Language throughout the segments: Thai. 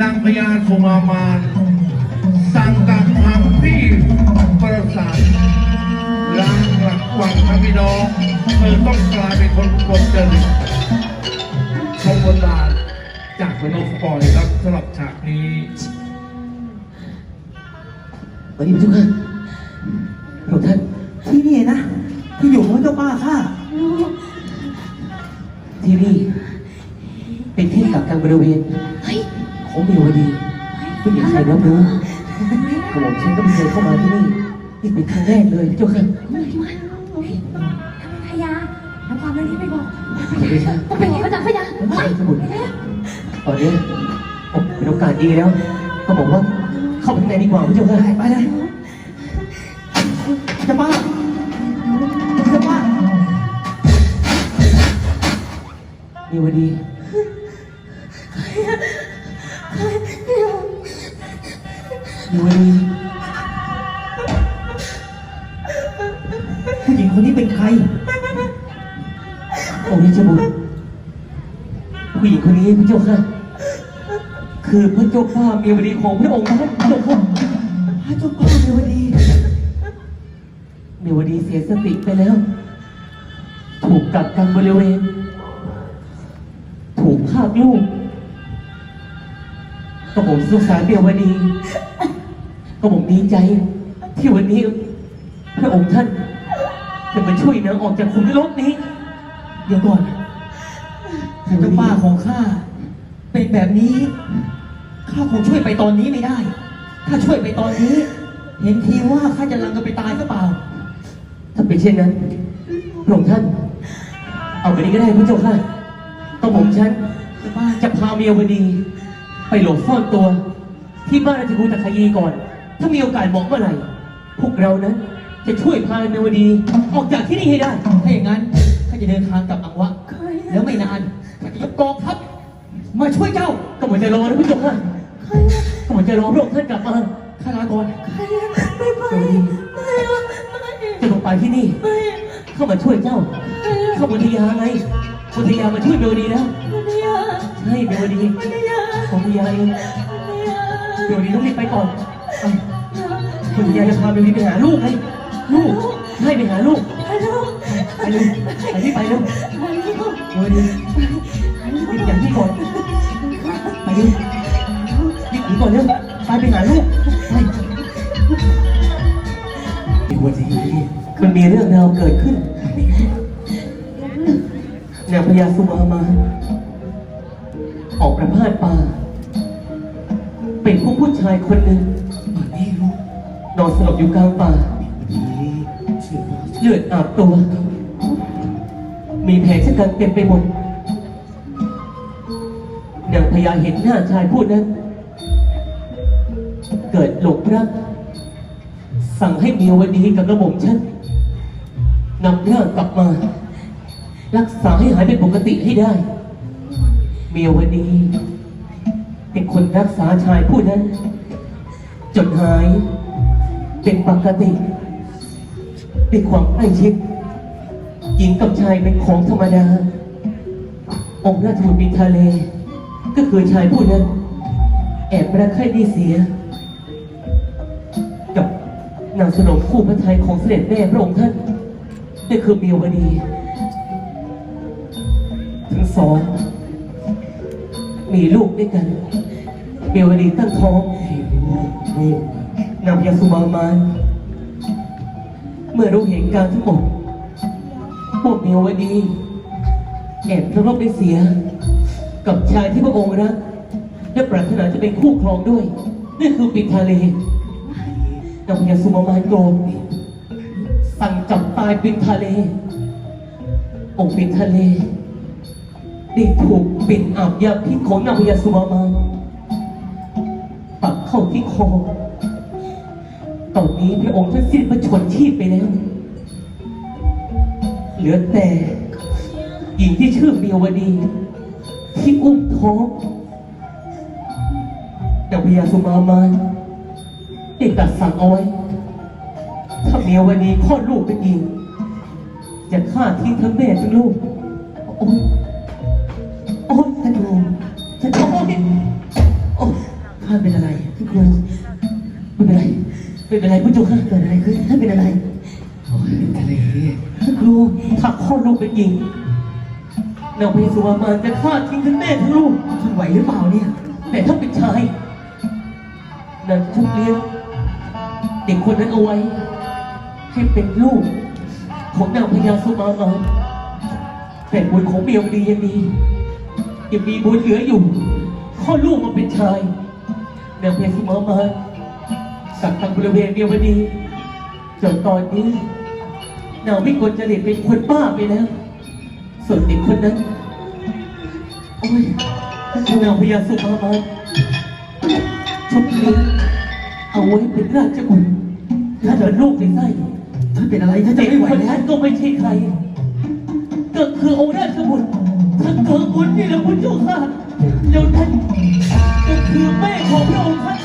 นางพญาสุมามานสั่งกับคำที่ประสานล้างหลักวังพระพี่น้องเธอต้องกลายเป็นคนกลจริตชมบทบาทจากพนมปล่อยครับสำหรับฉากนี้วันนี้พระเจ้าค่ะพระองค์ท่านที่นี่นะ ที่อยู่ของเจ้าป้าข้าที่นี่เป็นที่กักกันบริเวณ เฮ้ยของเมียวดีไม่มีใครรับรู้กระหม่อมฉันก็ไม่เคยเข้ามาที่นี่นี่เป็นครั้งแรกเลยเจ้าค่ะเฮ้ยพยาน้ำความเรื่องนี้ไปบอกขอบคุณค่ะต้องเป็นไงพระจักพยาน้ำเฮ้ชายยสมุนตอนนี้ผมเป็นโอกาสดีแล้วก็บอกว่าเข้าไปข้างในดีกว่าพระเจ้าค่ะไปเลยจ้าป้าจ้าป้าเมียวดี ผู้หญิงคนนี้เป็นใครองค์ราชบุตรผู้หญิงคนนี้พระเจ้าค่ะ คือพระเจ้าฟ้าเมียวดีของพระองค์ท่านพระเจ้าค่ะพระเจ้าป้าเมวดีเมียวดีเสียสติไปแล้ว ถูกกักกันบริเวณ ถูกภาลูกก็ผมสงสารเมียวดี ก็ผมดีใจ ที่วันนี้ พระองค์ท่านจะมาช่วยนางออกจากขุมนรกนี้ เดี๋ยวก่อนเจ้าป้าของข้าเป็นแบบนี้ข้าคงช่วยไปตอนนี้ไม่ได้ ถ้าช่วยไปตอนนี้ เห็นทีว่าข้าจะลังกันไปตายก็เปล่า ถ้าเป็นเช่นนั้นพระองท่าน เอาไปนี้ก็ได้พระเจ้าค่ะต้องผมฉันจะพาเมียวดี ไปหลบซ่อนตัว ที่บ้านราชบุตรตะคยีก่อน ถ้ามีโอกาสบอกเมื่อไหร่ พวกเรานั้น จะช่วยพาเมียวดี ออกจากที่นี่ให้ได้ ถ้าอย่างนั้นข้าจะเดินทางกลับอังวะ แล้วไม่นานข้าจะยกกองทัพมาช่วยเจ้าก็เหมือนจะรอนะพระเจ้าค่ะก็เหมือนจะรอพระองค์ท่านกลับมาข้าลาก่อนเมียวดีจะลงไปที่นี่ เข้ามาช่วยเจ้า เข้าบนทยาไงบนทยามาช่วยเมียวดีแล้วใช่เมียวดีของทยาเองเมียวดีต้องรีบไปก่อนไป คุณยายจะพาเมียวดีไปหาลูกไงลูกให้ไปหาลูกไปเลยไปที่ไปแล้วเมียวดีรีบอย่างที่ก่อนไปเลยรีบหนีก่อนเร็วไปไปหาลูกไปเมียวดีมันมีเรื่องราวเกิดขึ้นนางพญาสุมามา ออกประพาสป่า เป็นผู้ผู้ชายคนหนึ่ง นอนสลบอยู่กลางป่า เลือดอาบตัว มีแผลชะกันเต็มไปหมดนางพญาเห็นหน้าชายผู้นั้น เกิดหลงรัก สั่งให้เมียวดีกับกระหม่อมฉันนำร่างกลับมา รักษาให้หายเป็นปกติให้ได้ เมียวดีเป็นคนรักษาชายผู้นั้น จนหาย เป็นปกติเป็นความใกล้ชิด หญิงกับชายเป็นของธรรมดา องค์ราชบุตรบินทะเล ก็คือชายผู้นั้น แอบรักใคร่ดีเสีย กับนางสนมคู่พระทัยของเสด็จแม่พระองค์ท่านนั่คือเมียวดี ทั้งสอง มีลูกด้วยกัน เมียวดีตั้งท้องน นำยาสุมามานเมื่อรู้เหตุการณ์ทั้งหมดพวกเมียวดีแอบทะเลาะไปเสีย กับชายที่พระองค์รักและปรารถนาจะเป็นคู่ครองด้วยนั่คือปิดทะเลนำยาสุมามานโกรธสั่งจับตายปิดทะเลองค์ปิดทะเลได้ถูกปิดอาบยาพิษของนางพญาสุมามาปักเข้าที่คอ ตอนนี้พระองค์ท่านสิ้นพระชนชีพไปแล้ว เหลือแต่หญิงที่ชื่อเมียวดี ที่อุ้มท้องนางพญาสุมามานได้ตัดสั่งเอาไว้ ถ้าเมียวดีคลอดลูกเป็นหญิง จะฆ่าทิ้งทั้งแม่ทั้งลูก โอ้ยโอ้ยท่านดูท่านโอ้ยโอ้ยข้าเป็นอะไรท่ครูไม่เป็นไร ไม่เป็นไรผู้จุกค่ะเกิดอะไรขึ้นท่านเป็นอะไรทะเลท่านครูถักข้อลูกเป็นหญิงนางพยาสุวรรณมาจะฆ่าทิ้งทั้งแม่ทั้งลูกท่านไหวหรือเปล่าเนี่ยแต่ถ้าเป็นชายนางจะชุบเลี้ยงเด็กคนนั้นเอาไว้ ให้เป็นลูกของนางพญาสุมามาแต่บุญของเมียวดียังดียังมีบุญเหลืออยู่ข้อลูกมาเป็นชายนางพญาสุมามา สักทางบริเวณเมียวดีจนตอนนี้นางวิกลจริตเป็นคนบ้าไปแล้ว ส่วนเด็กคนนั้น โอ้ยนางพญาสุมามาชุบเลี้ยงเอาไว้เป็นราชบุตรถ้าเดินลูกในไส้ท่านเป็นอะไรท่านจะเด็กไม่ไหวคนแล้นั้วนก็ไม่ใช่ใครก็คือองค์ราชบุตรท่านเกิดบุญนี่แหละคุณเจ้าค่ะเดี๋ยวท่านก็คือแม่ของพระองค์ท่าน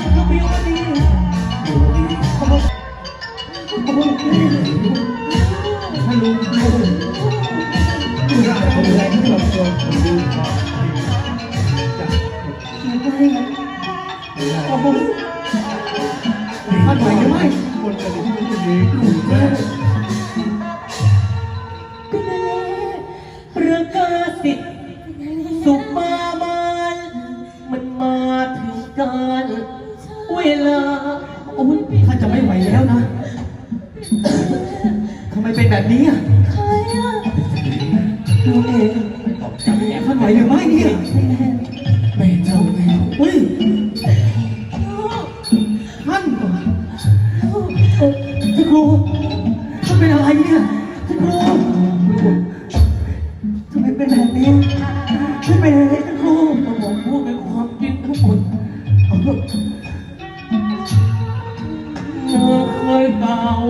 ไม่คนจะดีที่ดีคุณแม่ประกาสิทธิ์สุมามานมันมาถึงการเวลาโอ้ยท่าจะไม่ไหวแล้วนะทำไมเป็นแบบนี้อะใครอะดูเองท่านไหวหรือไม่เนี่ยไม่เจ้าไม่อุ้ย รูท่านเป็นอะไรเนี่ยท่านครูทำไมเป็นแบบนี้ท่านเป็นอะไรท่านครูผมพูดเป็นความจริงทุกคนเอาเมื่อเคยกล่าว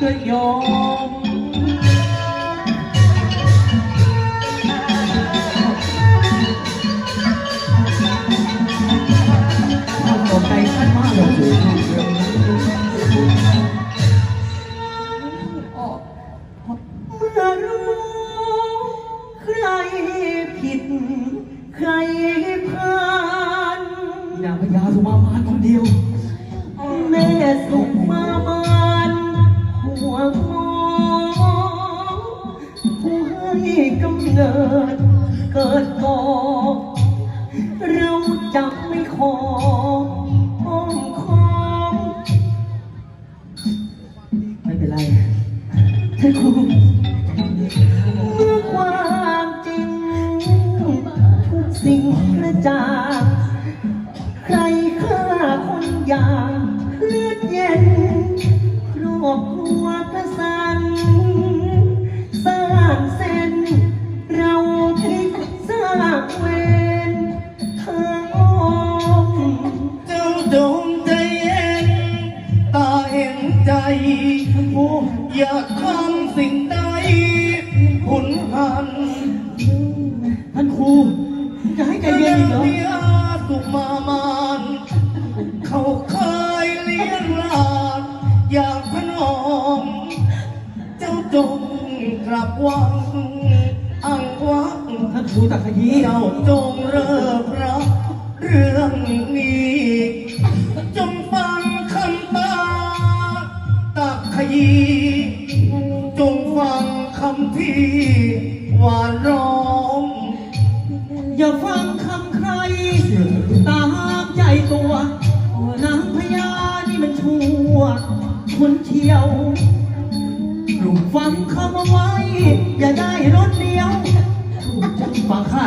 ก็ยอมท่านขอบใจท่านมากเลยเมื่อรู้ใครผิด ใครพลาดนางพญาสุมามานคนเดียว แม่สุ เนิดเกิดก่อเราจะไม่ขออ้อมค้อมไม่เป็นไรท่านครูเมื่อความจริงทุกสิ่งกระจ่างใครฆ่าคนอย่าง นใจอย่าทำสิ่งใดผลหันท่านครูจะให้ใจเย็นอีกเหรอเมียสุมามานเขาเคยเลี้ยงหลานอย่างพนอม เจ้าจงกลับวังอังวังท่านครูตักขยี้ เจ้าจงเริ่ม จงฟังคำที่หวานร้อง อย่าฟังคำใคร ตามใจตัวนางพญานี่มันชั่วคนเที่ยวปลูฟังคำเอาไว้ อย่าได้รถเดียวฟังข้า